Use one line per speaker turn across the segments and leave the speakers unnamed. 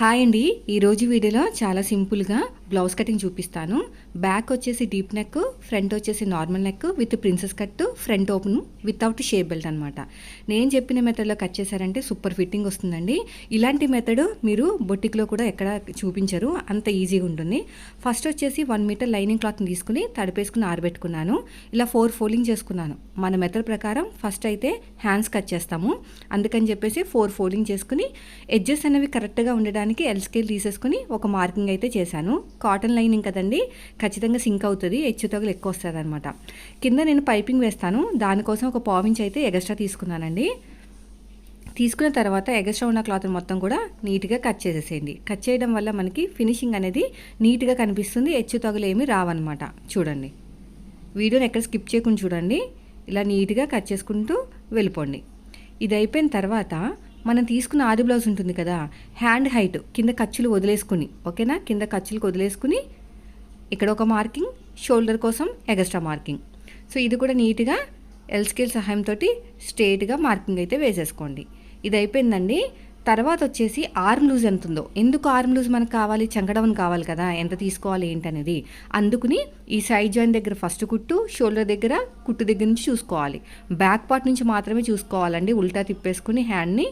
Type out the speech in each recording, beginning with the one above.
Hi అండి. ఈరోజు వీడియోలో చాలా సింపుల్గా బ్లౌజ్ కటింగ్ చూపిస్తాను. బ్యాక్ వచ్చేసి డీప్ నెక్ ఫ్రంట్ వచ్చేసి normal neck with princess cut front open without shape belt అనమాట నేను చెప్పిన మెథడ్లో కట్ చేశారంటే సూపర్ ఫిట్టింగ్ వస్తుందండి. ఇలాంటి మెథడ్ మీరు బొట్టిక్లో కూడా ఎక్కడ చూపించరు. అంత ఈజీగా ఉంటుంది. ఫస్ట్ వచ్చేసి వన్ మీటర్ లైనింగ్ క్లాత్ని తీసుకుని తడిపేసుకుని ఆరబెట్టుకున్నాను. ఇలా ఫోర్ ఫోల్డింగ్ చేసుకున్నాను. మన మెథడ్ ప్రకారం ఫస్ట్ అయితే హ్యాండ్స్ కట్ చేస్తాము. అందుకని చెప్పేసి ఫోర్ ఫోల్డింగ్ చేసుకుని ఎడ్జెస్ అనేవి కరెక్ట్గా ఉండడానికి ఎల్ స్కేల్ తీసేసుకుని ఒక మార్కింగ్ అయితే చేశాను. కాటన్ లైనింగ్ కదండి ఖచ్చితంగా సింక్ అవుతుంది హెచ్చు తగులు ఎక్కువ వస్తుంది అనమాట కింద నేను పైపింగ్ వేస్తాను. దానికోసం ఒక పావించి అయితే ఎగస్ట్రా తీసుకున్నానండి. తీసుకున్న తర్వాత ఎగస్ట్రా ఉన్న క్లాత్ మొత్తం కూడా నీట్గా కట్ చేసేసేయండి. కట్ చేయడం వల్ల మనకి ఫినిషింగ్ అనేది నీట్గా కనిపిస్తుంది హెచ్చు తగులు ఏమి రావన్నమాట. చూడండి. వీడియోని ఎక్కడ స్కిప్ చేయకుండా చూడండి. ఇలా నీట్గా కట్ చేసుకుంటూ వెళ్ళిపోండి. ఇది అయిపోయిన తర్వాత మనం తీసుకున్న ఆది బ్లౌజ్ ఉంటుంది కదా హ్యాండ్ హైట్ కింద ఖర్చులు వదిలేసుకుని ఓకేనా? కింద ఖర్చులకు వదిలేసుకుని ఇక్కడ ఒక మార్కింగ్ షోల్డర్ కోసం ఎగస్ట్రా మార్కింగ్. సో ఇది కూడా నీట్గా ఎల్ స్కేల్ సహాయంతో స్ట్రేట్గా మార్కింగ్ అయితే వేసేసుకోండి. ఇది అయిపోయిందండి. తర్వాత వచ్చేసి ఆర్మ్ లూజ్ ఎంత ఉందో ఎందుకు ఆర్మ్ లూజ్ మనకు కావాలి? చంకడవన్ కావాలి కదా. ఎంత తీసుకోవాలి ఏంటనేది. అందుకుని ఈ సైడ్ జాయిన్ దగ్గర ఫస్ట్ కుట్టు షోల్డర్ దగ్గర కుట్టు దగ్గర నుంచి చూసుకోవాలి. బ్యాక్ పార్ట్ నుంచి మాత్రమే చూసుకోవాలండి. ఉల్టా తిప్పేసుకుని హ్యాండ్ని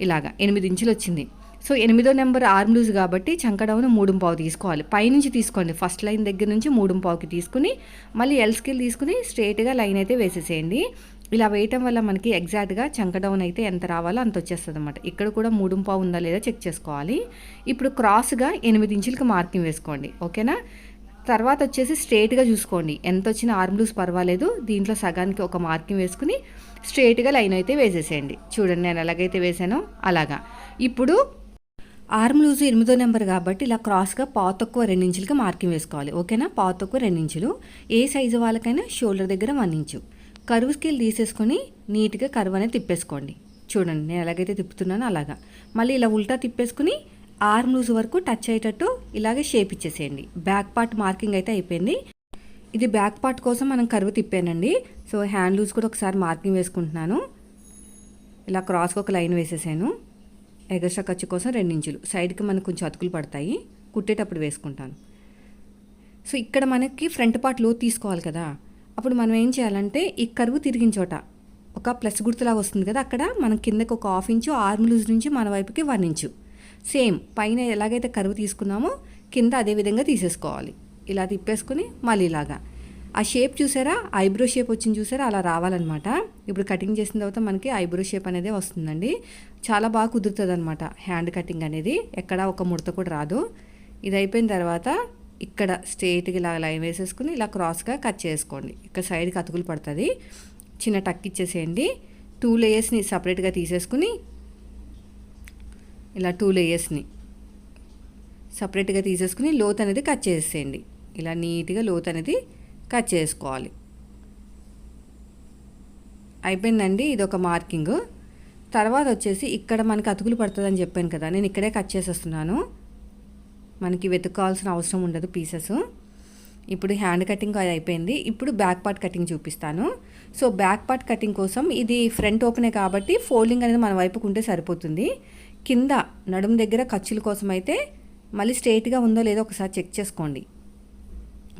ఇలాగా ఎనిమిది ఇంచులు వచ్చింది. సో ఎనిమిదో నెంబర్ ఆర్మ్ లూజ్ కాబట్టి చంకడవును మూడు పావు తీసుకోవాలి. పైనుంచి తీసుకోండి. ఫస్ట్ లైన్ దగ్గర నుంచి మూడు పావుకి తీసుకుని మళ్ళీ ఎల్ స్కిల్ తీసుకుని స్ట్రేట్గా లైన్ అయితే వేసేసేయండి. ఇలా వేయటం వల్ల మనకి ఎగ్జాక్ట్గా చంక డౌన్ అయితే ఎంత రావాలో అంత వచ్చేస్తుంది అనమాట ఇక్కడ కూడా మూడు పావు ఉందా లేదా చెక్ చేసుకోవాలి. ఇప్పుడు క్రాస్గా ఎనిమిది ఇంచులకి మార్కింగ్ వేసుకోండి. ఓకేనా? తర్వాత వచ్చేసి స్ట్రేట్గా చూసుకోండి. ఎంత వచ్చిన ఆర్మ్ లూస్ పర్వాలేదు. దీంట్లో సగానికి ఒక మార్కింగ్ వేసుకుని స్ట్రేట్గా లైన్ అయితే వేసేసేయండి. చూడండి నేను ఎలాగైతే వేసానో అలాగా. ఇప్పుడు ఆర్మ్ లూజ్ ఎనిమిదో నెంబర్ కాబట్టి ఇలా క్రాస్గా పాత తక్కువ రెండించులకి మార్కింగ్ వేసుకోవాలి. ఓకేనా? పాత తక్కువ రెండించులు ఏ సైజు వాళ్ళకైనా షోల్డర్ దగ్గర వన్ ఇంచు కరువు స్కేల్ తీసేసుకొని నీట్గా కరువు అనేది తిప్పేసుకోండి. చూడండి నేను ఎలాగైతే తిప్పుతున్నానో అలాగా. మళ్ళీ ఇలా ఉల్టా తిప్పేసుకుని ఆర్మ్ లూజ్ వరకు టచ్ అయ్యేటట్టు ఇలాగే షేప్ ఇచ్చేసేయండి. బ్యాక్ పార్ట్ మార్కింగ్ అయితే అయిపోయింది. ఇది బ్యాక్ పార్ట్ కోసం మనం కరువు తిప్పానండి. సో హ్యాండ్ లూజ్ కూడా ఒకసారి మార్కింగ్ వేసుకుంటున్నాను. ఇలా క్రాస్కి ఒక లైన్ వేసేసాను. ఎగస్ట్రా ఖర్చు కోసం రెండించులు సైడ్కి మనకు కొంచెం అతుకులు పడతాయి. కుట్టేటప్పుడు వేసుకుంటాను. సో ఇక్కడ మనకి ఫ్రంట్ పార్ట్లో తీసుకోవాలి కదా. అప్పుడు మనం ఏం చేయాలంటే ఈ కరువు తిరిగిన చోట ఒక ప్లస్ గుర్తులాగా వస్తుంది కదా అక్కడ మనం కిందకి ఒక హాఫ్ ఇంచు ఆర్మ్ లూజ్ నుంచి మన వైపుకి వన్ ఇంచు సేమ్ పైన ఎలాగైతే కరువు తీసుకున్నామో కింద అదే విధంగా తీసేసుకోవాలి. ఇలా తిప్పేసుకుని మళ్ళీ ఇలాగా. ఆ షేప్ చూసారా? ఐబ్రో షేప్ వచ్చింది చూసారా? అలా రావాలన్నమాట. ఇప్పుడు కటింగ్ చేసిన తర్వాత మనకి ఐబ్రో షేప్ అనేది వస్తుందండి. చాలా బాగా కుదురుతుంది అనమాట హ్యాండ్ కటింగ్ అనేది. ఎక్కడ ఒక ముడత కూడా రాదు. ఇది అయిపోయిన తర్వాత ఇక్కడ స్ట్రేట్గా ఇలా లైన్ వేసేసుకుని ఇలా క్రాస్గా కట్ చేసుకోండి. ఇక్కడ సైడ్కి అతుకులు పడుతుంది. చిన్న టక్ ఇచ్చేసేయండి. టూ లేయర్స్ని సపరేట్గా తీసేసుకుని ఇలా టూ లేయర్స్ని సపరేట్గా తీసేసుకుని లోత్ అనేది కట్ చేసేయండి. ఇలా నీట్గా లోత్ అనేది కట్ చేసుకోవాలి. అయిపోయిందండి ఇది ఒక మార్కింగ్. తర్వాత వచ్చేసి ఇక్కడ మనకి అతుకులు పడుతుందని చెప్పాను కదా నేను ఇక్కడే కట్ చేసేస్తున్నాను. మనకి వెతుక్కోవాల్సిన అవసరం ఉండదు పీసెస్ ఇప్పుడు హ్యాండ్ కటింగ్ అది అయిపోయింది. ఇప్పుడు బ్యాక్ పార్ట్ కటింగ్ చూపిస్తాను. సో బ్యాక్ పార్ట్ కటింగ్ కోసం ఇది ఫ్రంట్ ఓపెనే కాబట్టి ఫోల్డింగ్ అనేది మన వైపుకు ఉంటే సరిపోతుంది. కింద నడుము దగ్గర ఖర్చుల కోసం అయితే మళ్ళీ స్ట్రైట్గా ఉందో లేదో ఒకసారి చెక్ చేసుకోండి.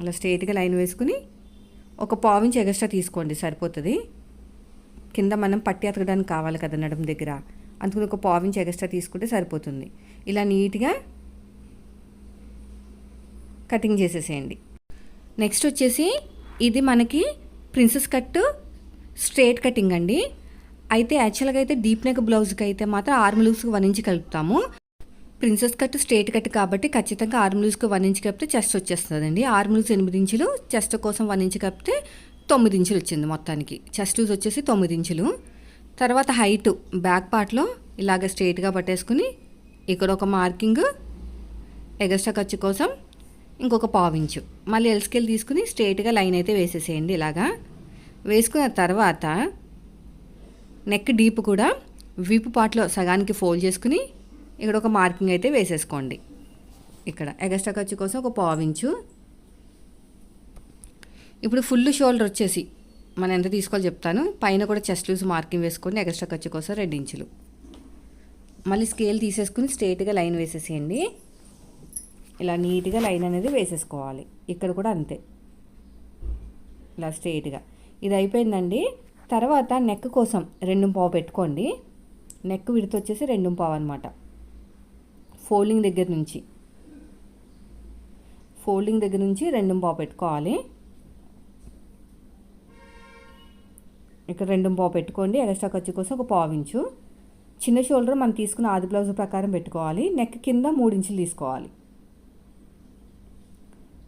అలా స్ట్రైట్గా లైన్ వేసుకుని ఒక పావించి ఎగస్ట్రా తీసుకోండి సరిపోతుంది. కింద మనం పట్టి అతకడానికి కావాలి కదా నడుము దగ్గర. అందుకని ఒక పావించి ఎగస్ట్రా తీసుకుంటే సరిపోతుంది. ఇలా నీట్గా కటింగ్ చేసేసేయండి. నెక్స్ట్ వచ్చేసి ఇది మనకి ప్రిన్సెస్ కట్ స్ట్రేట్ కటింగ్ అండి. అయితే యాక్చువల్గా అయితే డీప్ నెక్ బ్లౌజ్కి అయితే మాత్రం ఆర్మ్ లూస్కి వన్ ఇంచ్ కలుపుతాము. ప్రిన్సెస్ కట్ స్ట్రేట్ కట్ కాబట్టి ఖచ్చితంగా ఆర్మ్ లూస్కి వన్ ఇంచ్ కలిపితే చెస్ట్ వచ్చేస్తుందండి. ఆర్మ్ లూస్ ఎనిమిది ఇంచులు చెస్ట్ కోసం వన్ ఇంచ్ కలిపితే తొమ్మిది ఇంచులు వచ్చింది మొత్తానికి. చెస్ట్ లూజ్ వచ్చేసి తొమ్మిది ఇంచులు. తర్వాత హైట్ బ్యాక్ పార్ట్లో ఇలాగ స్ట్రేట్గా పట్టేసుకుని ఇక్కడ ఒక మార్కింగ్ ఎగస్ట్రా ఖర్చు కోసం ఇంకొక పావించు మళ్ళీ ఎల్స్కెల్ తీసుకుని స్ట్రేట్గా లైన్ అయితే వేసేసేయండి ఇలాగా. వేసుకున్న తర్వాత నెక్ డీప్ కూడా వీపు పాట్లో సగానికి ఫోల్డ్ చేసుకుని ఇక్కడ ఒక మార్కింగ్ అయితే వేసేసుకోండి. ఇక్కడ ఎగస్ట్రా ఖర్చు కోసం ఒక పావించు ఇప్పుడు ఫుల్ షోల్డర్ వచ్చేసి మనం ఎంత తీసుకోవాలో చెప్తాను. పైన కూడా చెస్ట్ లూజ్ మార్కింగ్ వేసుకోండి ఎగస్ట్రా ఖర్చు కోసం రెండు ఇంచులు. మళ్ళీ స్కేల్ తీసేసుకుని స్ట్రేట్గా లైన్ వేసేసేయండి. ఇలా నీట్గా లైన్ అనేది వేసేసుకోవాలి. ఇక్కడ కూడా అంతే. ఇలా స్ట్రైట్గా ఇది అయిపోయిందండి. తర్వాత నెక్ కోసం రెండు పావు పెట్టుకోండి. నెక్ విడత వచ్చేసి రెండు పావు అనమాట ఫోల్డింగ్ దగ్గర నుంచి. ఫోల్డింగ్ దగ్గర నుంచి రెండు పావు పెట్టుకోవాలి. ఇక్కడ రెండు పావు పెట్టుకోండి. ఎక్స్ట్రా ఖర్చు కోసం ఒక పావు ఇంచు. చిన్న షోల్డర్ మనం తీసుకున్న ఆది బ్లౌజ్ ప్రకారం పెట్టుకోవాలి. నెక్ కింద మూడు ఇంచులు తీసుకోవాలి.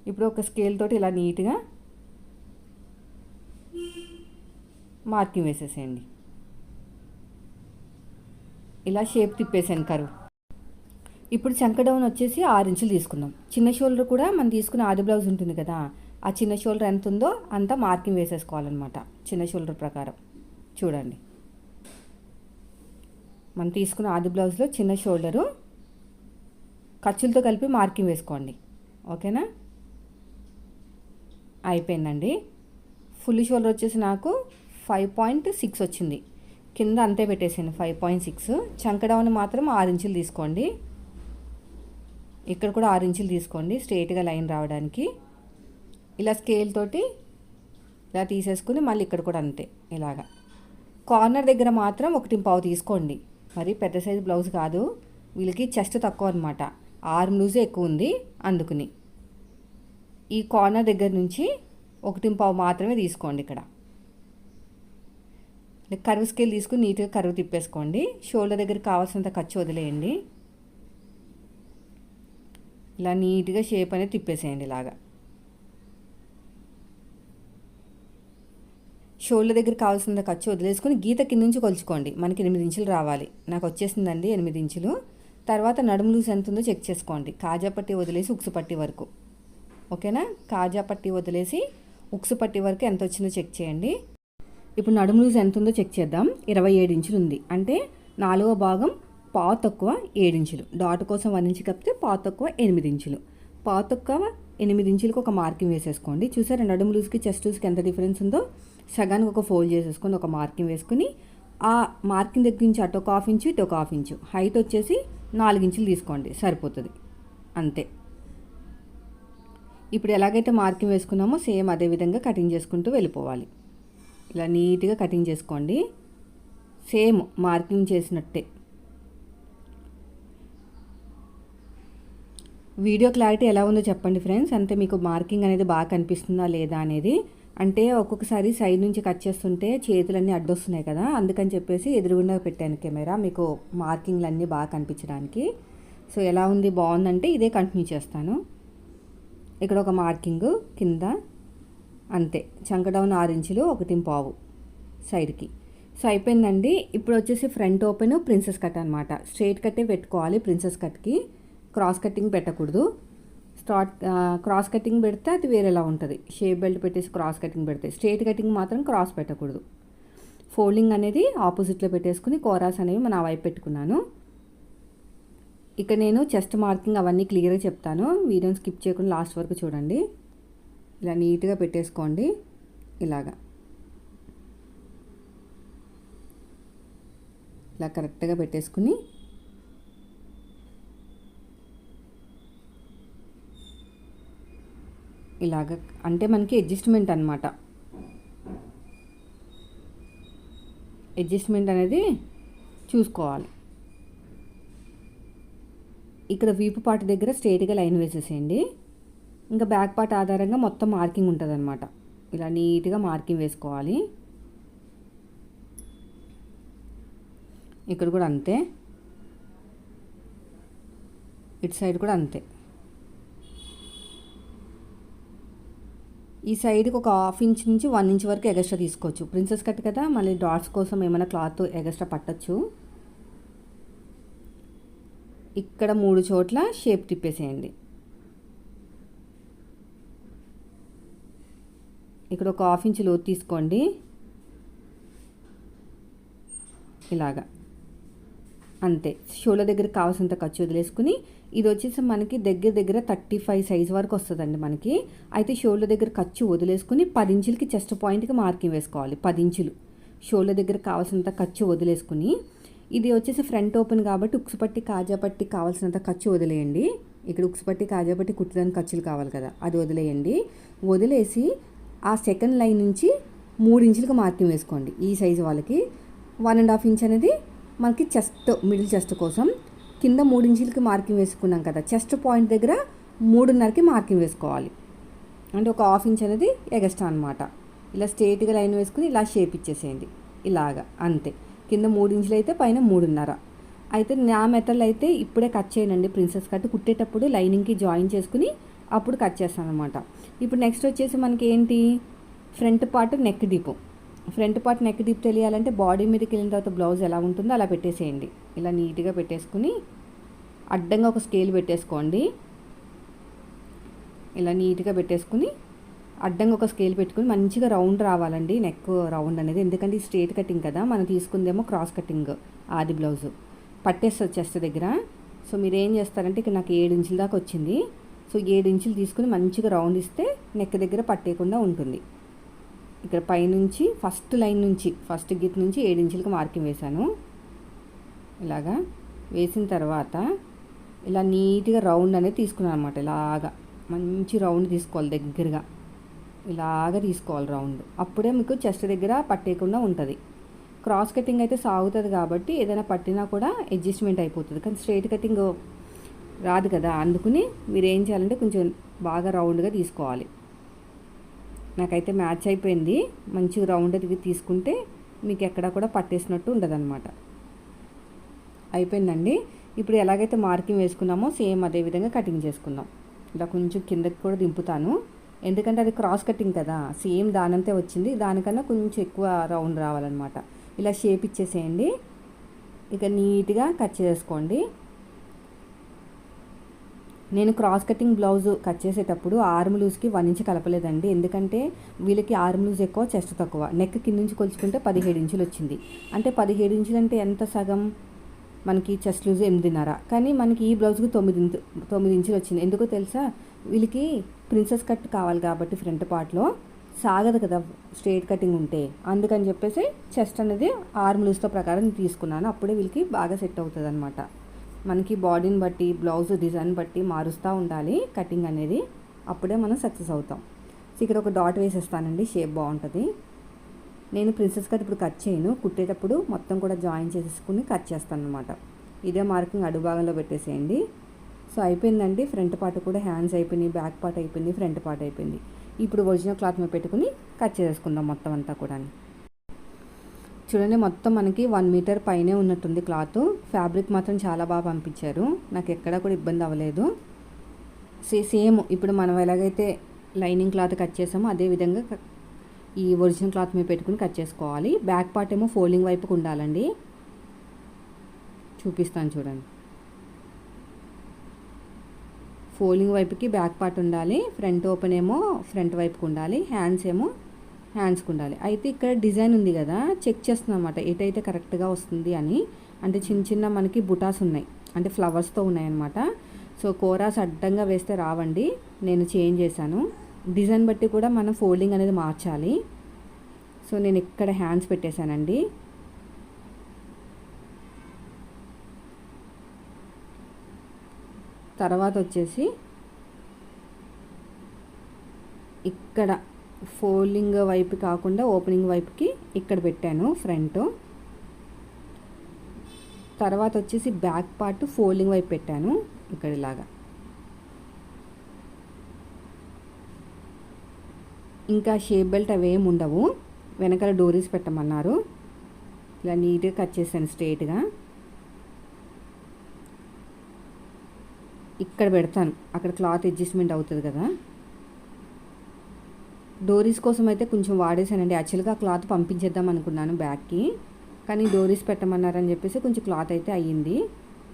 ఇప్పుడు ఒక స్కేల్ తోటి ఇలా నీట్గా మార్కింగ్ వేసేసేయండి. ఇలా షేప్ తిప్పేసాను కరువు. ఇప్పుడు చంక డౌన్ వచ్చేసి ఆరు ఇంచులు తీసుకుందాం. చిన్న షోల్డర్ కూడా మనం తీసుకున్న ఆది బ్లౌజ్ ఉంటుంది కదా ఆ చిన్న షోల్డర్ ఎంత ఉందో అంత మార్కింగ్ వేసేసుకోవాలన్నమాట. చిన్న షోల్డర్ ప్రకారం. చూడండి. మనం తీసుకున్న ఆది బ్లౌజ్లో చిన్న షోల్డరు ఖర్చులతో కలిపి మార్కింగ్ వేసుకోండి. ఓకేనా? అయిపోయిందండి. ఫుల్ షోల్డర్ వచ్చేసి నాకు ఫైవ్ పాయింట్ సిక్స్ వచ్చింది. కింద అంతే పెట్టేసాను ఫైవ్ పాయింట్ సిక్స్ చంకడౌన్ మాత్రం ఆరు ఇంచులు తీసుకోండి. ఇక్కడ కూడా ఆరు ఇంచులు తీసుకోండి స్ట్రేట్గా లైన్ రావడానికి. ఇలా స్కేల్ తోటి ఇలా తీసేసుకుని మళ్ళీ ఇక్కడ కూడా అంతే ఇలాగా. కార్నర్ దగ్గర మాత్రం ఒకటి పావు తీసుకోండి. మరి పెద్ద సైజు బ్లౌజ్ కాదు. వీళ్ళకి చెస్ట్ తక్కువ అనమాట ఆర్మ్ లూజ్ ఎక్కువ ఉంది అందుకుని. ఈ కార్నర్ దగ్గర నుంచి ఒకటి పావు మాత్రమే తీసుకోండి ఇక్కడ. కరువు స్కేల్ తీసుకుని నీట్గా కరువు తిప్పేసుకోండి. షోల్డర్ దగ్గర కావాల్సినంత ఖర్చు వదిలేయండి. ఇలా నీట్గా షేప్ అనేది తిప్పేసేయండి ఇలాగా. షోల్డర్ దగ్గర కావాల్సినంత ఖర్చు వదిలేసుకొని గీత కింద నుంచి కొలుచుకోండి. మనకి ఎనిమిది ఇంచులు రావాలి. నాకు వచ్చేసిందండి ఎనిమిది ఇంచులు. తర్వాత నడుము లూజ్ ఎంత ఉందో చెక్ చేసుకోండి. కాజా పట్టి వదిలేసి ఉక్సు పట్టి వరకు. ఓకేనా? కాజా పట్టి వదిలేసి ఉక్సు పట్టి వరకు ఎంత వచ్చిందో చెక్ చేయండి. ఇప్పుడు నడుము లూజ్ ఎంత ఉందో చెక్ చేద్దాం. ఇరవై ఏడు ఇంచులు ఉంది. అంటే నాలుగో భాగం పావు తక్కువ ఏడు ఇంచులు. డాట్ కోసం వన్ ఇంచు కప్పితే పావు తక్కువ ఎనిమిది ఇంచులు. పావు తక్కువ ఎనిమిది ఇంచులకు ఒక మార్కింగ్ వేసేసుకోండి. చూసారా నడుము లూజ్కి చెస్ట్ లూజ్కి ఎంత డిఫరెన్స్ ఉందో? సగానికి ఒక ఫోల్డ్ చేసేసుకొని ఒక మార్కింగ్ వేసుకుని ఆ మార్కింగ్ దగ్గర నుంచి అటు ఒక హాఫ్ ఇంచు ఇటు ఒక హాఫ్ ఇంచు. హైట్ వచ్చేసి నాలుగు ఇంచులు తీసుకోండి. సరిపోతుంది. అంతే. ఇప్పుడు ఎలాగైతే మార్కింగ్ వేసుకున్నామో సేమ్ అదే విధంగా కటింగ్ చేసుకుంటూ వెళ్ళిపోవాలి. ఇలా నీట్గా కటింగ్ చేసుకోండి. సేమ్ మార్కింగ్ చేసినట్టే. వీడియో క్లారిటీ ఎలా ఉందో చెప్పండి ఫ్రెండ్స్. అంటే మీకు మార్కింగ్ అనేది బాగా కనిపిస్తుందా లేదా అనేది. అంటే ఒక్కొక్కసారి సైడ్ నుంచి కట్ చేస్తుంటే చేతులన్నీ అడ్డొస్తున్నాయి కదా. అందుకని చెప్పేసి ఎదురుగుండా పెట్టాను కెమెరా. మీకు మార్కింగ్లన్నీ బాగా కనిపించడానికి. సో ఎలా ఉంది? బాగుందంటే ఇదే కంటిన్యూ చేస్తాను. ఇక్కడ ఒక మార్కింగ్ కింద అంతే. చంకడౌన్ ఆరు ఇంచులు ఒకటి పావు సైడ్కి. సో అయిపోయిందండి. ఇప్పుడు వచ్చేసి ఫ్రంట్ ఓపెన్ ప్రిన్సెస్ కట్ అనమాట స్ట్రైట్ కట్టే పెట్టుకోవాలి ప్రిన్సెస్ కట్కి. క్రాస్ కటింగ్ పెట్టకూడదు. స్టార్ట్ క్రాస్ కటింగ్ పెడితే అది వేరేలా ఉంటుంది. షేప్ బెల్ట్ పెట్టేసి క్రాస్ కటింగ్ పెడితే. స్ట్రేట్ కటింగ్ మాత్రం క్రాస్ పెట్టకూడదు. ఫోల్డింగ్ అనేది ఆపోజిట్లో పెట్టేసుకుని కోరాస్ అనేవి మన వైపు పెట్టుకున్నాను. ఇక నేను చెస్ట్ మార్కింగ్ అవన్నీ క్లియర్గా చెప్తాను. వీడియోని స్కిప్ చేయకుండా లాస్ట్ వరకు చూడండి. ఇలా నీట్గా పెట్టేసుకోండి. ఇలాగా. ఇలా కరెక్ట్గా పెట్టేసుకుని ఇలాగ అంటే మనకి అడ్జస్ట్మెంట్ అనమాట అడ్జస్ట్మెంట్ అనేది చూసుకోవాలి. ఇక్కడ వీపు పార్ట్ దగ్గర స్ట్రేట్గా లైన్ వేసేసేయండి. ఇంకా బ్యాక్ పార్ట్ ఆధారంగా మొత్తం మార్కింగ్ ఉంటుంది అనమాట ఇలా నీట్గా మార్కింగ్ వేసుకోవాలి. ఇక్కడ కూడా అంతే. ఇటు సైడ్ కూడా అంతే. ఈ సైడ్కి ఒక హాఫ్ ఇంచ్ నుంచి వన్ ఇంచ్ వరకు ఎగస్ట్రా తీసుకోవచ్చు. ప్రిన్సెస్ కట్ కదా మళ్ళీ డాట్స్ కోసం ఏమైనా క్లాత్ ఎగస్ట్రా పట్టచ్చు. ఇక్కడ మూడు చోట్ల షేప్ తిప్పేసేయండి. ఇక్కడ ఒక హాఫ్ ఇంచ్ లోతు తీసుకోండి. ఇలాగా. అంతే. షోల దగ్గర కావాల్సినంత ఖర్చు వదిలేసుకుని ఇది వచ్చేసి మనకి దగ్గర దగ్గర థర్టీ ఫైవ్ సైజ్ వరకు వస్తుందండి మనకి. అయితే షోల దగ్గర ఖర్చు వదిలేసుకుని పది ఇంచులకి చెస్ట్ పాయింట్కి మార్కింగ్ వేసుకోవాలి. పది ఇంచులు. షోల దగ్గర కావాల్సినంత ఖర్చు వదిలేసుకుని ఇది వచ్చేసి ఫ్రంట్ ఓపెన్ కాబట్టి ఉక్సు పట్టి కాజా పట్టి కావాల్సినంత ఖర్చు వదిలేయండి. ఇక్కడ ఉక్సు పట్టి కాజా పట్టి కుట్టడానికి ఖర్చులు కావాలి కదా అది వదిలేయండి. వదిలేసి ఆ సెకండ్ లైన్ నుంచి మూడు ఇంచులకు మార్కింగ్ వేసుకోండి. ఈ సైజు వాళ్ళకి వన్ అండ్ హాఫ్ ఇంచ్ అనేది మనకి చెస్ట్ మిడిల్ చెస్ట్ కోసం. కింద మూడు ఇంచులకి మార్కింగ్ వేసుకున్నాం కదా చెస్ట్ పాయింట్ దగ్గర మూడున్నరకి మార్కింగ్ వేసుకోవాలి. అంటే ఒక హాఫ్ ఇంచ్ అనేది ఎగస్ట్రా అనమాట ఇలా స్ట్రేట్గా లైన్ వేసుకుని ఇలా షేప్ ఇచ్చేసేయండి. ఇలాగా అంతే. కింద మూడు ఇంచులు అయితే పైన మూడున్నర. అయితే నా మెటల్ అయితే ఇప్పుడే కట్ చేయనండి ప్రిన్సెస్ కట్. కుట్టేటప్పుడు లైనింగ్కి జాయిన్ చేసుకుని అప్పుడు కట్ చేస్తాను అనమాట ఇప్పుడు నెక్స్ట్ వచ్చేసి మనకి ఏంటి? Front part neck deep. Front part neck deep తెలియాలంటే బాడీ మీదకి వెళ్ళిన తర్వాత బ్లౌజ్ ఎలా ఉంటుందో అలా పెట్టేసేయండి. ఇలా నీట్గా పెట్టేసుకుని అడ్డంగా ఒక స్కేల్ పెట్టేసుకోండి. ఇలా నీట్గా పెట్టేసుకుని అడ్డంగా ఒక స్కేల్ పెట్టుకుని మంచిగా రౌండ్ రావాలండి. నెక్ రౌండ్ అనేది. ఎందుకంటే ఈ స్ట్రేట్ కటింగ్ కదా. మనం తీసుకుందేమో క్రాస్ కటింగ్ ఆది బ్లౌజ్ పట్టేస్తుంది చెస్ట్ దగ్గర. సో మీరు ఏం చేస్తారంటే ఇక్కడ నాకు ఏడు ఇంచుల దాకా వచ్చింది. సో ఏడు ఇంచులు తీసుకుని మంచిగా రౌండ్ ఇస్తే నెక్ దగ్గర పట్టేయకుండా ఉంటుంది. ఇక్కడ పైనుంచి ఫస్ట్ లైన్ నుంచి ఫస్ట్ గిట్ నుంచి ఏడు ఇంచులకు మార్కింగ్ వేశాను. ఇలాగా వేసిన తర్వాత ఇలా నీట్గా రౌండ్ అనేది తీసుకున్నాను అనమాట ఇలాగా మంచి రౌండ్ తీసుకోవాలి దగ్గరగా. ఇలాగ తీసుకోవాలి రౌండ్. అప్పుడే మీకు చెస్ట్ దగ్గర పట్టేయకుండా ఉంటుంది. క్రాస్ కటింగ్ అయితే సాగుతుంది కాబట్టి ఏదైనా పట్టినా కూడా అడ్జస్ట్మెంట్ అయిపోతుంది. కానీ స్ట్రైట్ కటింగ్ రాదు కదా. అందుకుని మీరు ఏం చేయాలంటే కొంచెం బాగా రౌండ్గా తీసుకోవాలి. నాకైతే మ్యాచ్ అయిపోయింది. మంచి రౌండ్ అది తీసుకుంటే మీకు ఎక్కడ కూడా పట్టేసినట్టు ఉండదన్నమాట. అయిపోయిందండి. ఇప్పుడు ఎలాగైతే మార్కింగ్ వేసుకున్నామో సేమ్ అదే విధంగా కటింగ్ చేసుకుందాం. ఇలా కొంచెం కిందకి కూడా దింపుతాను. ఎందుకంటే అది క్రాస్ కటింగ్ కదా సేమ్ దానంతే వచ్చింది. దానికన్నా కొంచెం ఎక్కువ రౌండ్ రావాలన్నమాట. ఇలా షేప్ ఇచ్చేసేయండి. ఇక నీట్గా కట్ చేసుకోండి. నేను క్రాస్ కటింగ్ బ్లౌజ్ కట్ చేసేటప్పుడు ఆర్మ్ లూజ్కి వన్ ఇంచ్ కలపలేదండి. ఎందుకంటే వీళ్ళకి ఆర్మ్ లూజ్ ఎక్కువ చెస్ట్ తక్కువ. నెక్ కింద నుంచి కొలుచుకుంటే పదిహేడు ఇంచులు వచ్చింది. అంటే పదిహేడు ఇంచులు అంటే ఎంత సగం? మనకి చెస్ట్ లూజ్ ఎనిమిదిన్నర. కానీ మనకి ఈ బ్లౌజ్కి తొమ్మిది తొమ్మిది ఇంచులు వచ్చింది. ఎందుకో తెలుసా? వీళ్ళకి ప్రిన్సెస్ కట్ కావాలి కాబట్టి ఫ్రంట్ పార్ట్లో సాగదు కదా స్ట్రేట్ కటింగ్ ఉంటే. అందుకని చెప్పేసి చెస్ట్ అనేది ఆర్మ్ లూజ్తో ప్రకారం తీసుకున్నాను. అప్పుడే వీళ్ళకి బాగా సెట్ అవుతుంది అనమాట మనకి బాడీని బట్టి బ్లౌజ్ డిజైన్ బట్టి మారుస్తూ ఉండాలి కటింగ్ అనేది. అప్పుడే మనం సక్సెస్ అవుతాం. సో ఇక్కడ ఒక డాట్ వేసేస్తానండి. షేప్ బాగుంటుంది. నేను ప్రిన్సెస్ కట్ ఇప్పుడు కట్ చేయను. కుట్టేటప్పుడు మొత్తం కూడా జాయిన్ చేసేసుకుని కట్ చేస్తాను అనమాట ఇదే మార్కింగ్ అడుగు భాగంలో పెట్టేసేయండి. సో అయిపోయిందండి. ఫ్రంట్ పార్ట్ కూడా హ్యాండ్స్ అయిపోయినాయి బ్యాక్ పార్ట్ అయిపోయింది ఫ్రంట్ పార్ట్ అయిపోయింది. ఇప్పుడు ఒరిజినల్ క్లాత్ మీద పెట్టుకుని కట్ చేసుకుందాం మొత్తం అంతా కూడా చూడండి మొత్తం మనకి వన్ మీటర్ పైనే ఉన్నట్టుంది క్లాత్. ఫ్యాబ్రిక్ మాత్రం చాలా బాగా పంపించారు. నాకు ఎక్కడా కూడా ఇబ్బంది అవ్వలేదు. సే సేమ్ ఇప్పుడు మనం ఎలాగైతే లైనింగ్ క్లాత్ కట్ చేసామో అదే విధంగా ఈ ఒరిజినల్ క్లాత్ మీద పెట్టుకుని కట్ చేసుకోవాలి. బ్యాక్ పార్ట్ ఏమో ఫోల్డింగ్ వైపుకు ఉండాలండి. చూపిస్తాను చూడండి. ఫోల్డింగ్ వైపుకి బ్యాక్ పార్ట్ ఉండాలి. ఫ్రంట్ ఓపెన్ ఏమో ఫ్రంట్ వైపుకి ఉండాలి. హ్యాండ్స్ ఏమో హ్యాండ్స్కి ఉండాలి. అయితే ఇక్కడ డిజైన్ ఉంది కదా చెక్ చేస్తున్నాం అనమాట ఎటైతే కరెక్ట్గా వస్తుంది అని. అంటే చిన్న చిన్న మనకి బుటాస్ ఉన్నాయి. అంటే ఫ్లవర్స్తో ఉన్నాయన్నమాట. సో కోరాస్ అడ్డంగా వేస్తే రావండి. నేను చేంజ్ చేశాను. డిజైన్ బట్టి కూడా మనం ఫోల్డింగ్ అనేది మార్చాలి. సో నేను ఇక్కడ హ్యాండ్స్ పెట్టేశానండి. తర్వాత వచ్చేసి ఇక్కడ ఫోల్డింగ్ వైపు కాకుండా ఓపెనింగ్ వైపుకి ఇక్కడ పెట్టాను ఫ్రంట్. తర్వాత వచ్చేసి బ్యాక్ పార్ట్ ఫోల్డింగ్ వైపు పెట్టాను ఇక్కడ ఇలాగా. ఇంకా షేప్ బెల్ట్ అవేం ఉండవు. వెనకాల డోరీస్ పెట్టమన్నారు. ఇలా నీట్గా కట్ చేశాను స్ట్రేట్గా ఇక్కడ పెడతాను. అక్కడ క్లాత్ అడ్జస్ట్మెంట్ అవుతుంది కదా. డోరీస్ కోసం అయితే కొంచెం వాడేసానండి యాక్చువల్గా క్లాత్ పంపించేద్దాం అనుకున్నాను బ్యాగ్కి కానీ డోరీస్ పెట్టమన్నారని చెప్పేసి కొంచెం క్లాత్ అయితే అయ్యింది.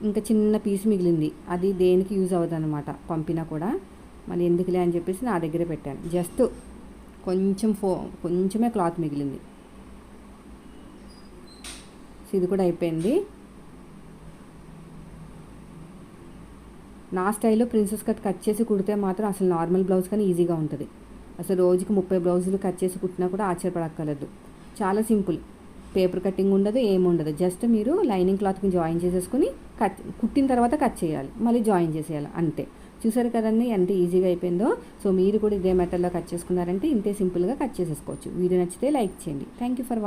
ఇంకా చిన్న పీస్ మిగిలింది. అది దేనికి యూజ్ అవ్వదు అనమాట పంపినా కూడా. మరి ఎందుకులే అని చెప్పేసి నా దగ్గరే పెట్టాను. జస్ట్ కొంచెం ఫో కొంచెమే క్లాత్ మిగిలింది. ఇది కూడా అయిపోయింది. నా స్టైల్లో ప్రిన్సెస్ కట్ కట్ చేసి కుడితే మాత్రం అసలు నార్మల్ బ్లౌజ్ కానీ ఈజీగా ఉంటుంది. అసలు రోజుకి ముప్పై బ్లౌజులు కట్ చేసి కుట్టినా కూడా ఆశ్చర్యపడక్కర్లేదు. చాలా సింపుల్. పేపర్ కటింగ్ ఉండదు ఏముండదు జస్ట్ మీరు లైనింగ్ క్లాత్కి జాయిన్ చేసేసుకుని కట్ కుట్టిన తర్వాత కట్ చేయాలి. మళ్ళీ జాయిన్ చేసేయాలి. అంతే. చూసారు కదండి ఎంత ఈజీగా అయిపోయిందో. సో మీరు కూడా ఇదే మెథడ్లో కట్ చేసుకున్నారంటే ఇంతే సింపుల్గా కట్ చేసేసుకోవచ్చు. వీడియో నచ్చితే లైక్ చేయండి. Thank you for watching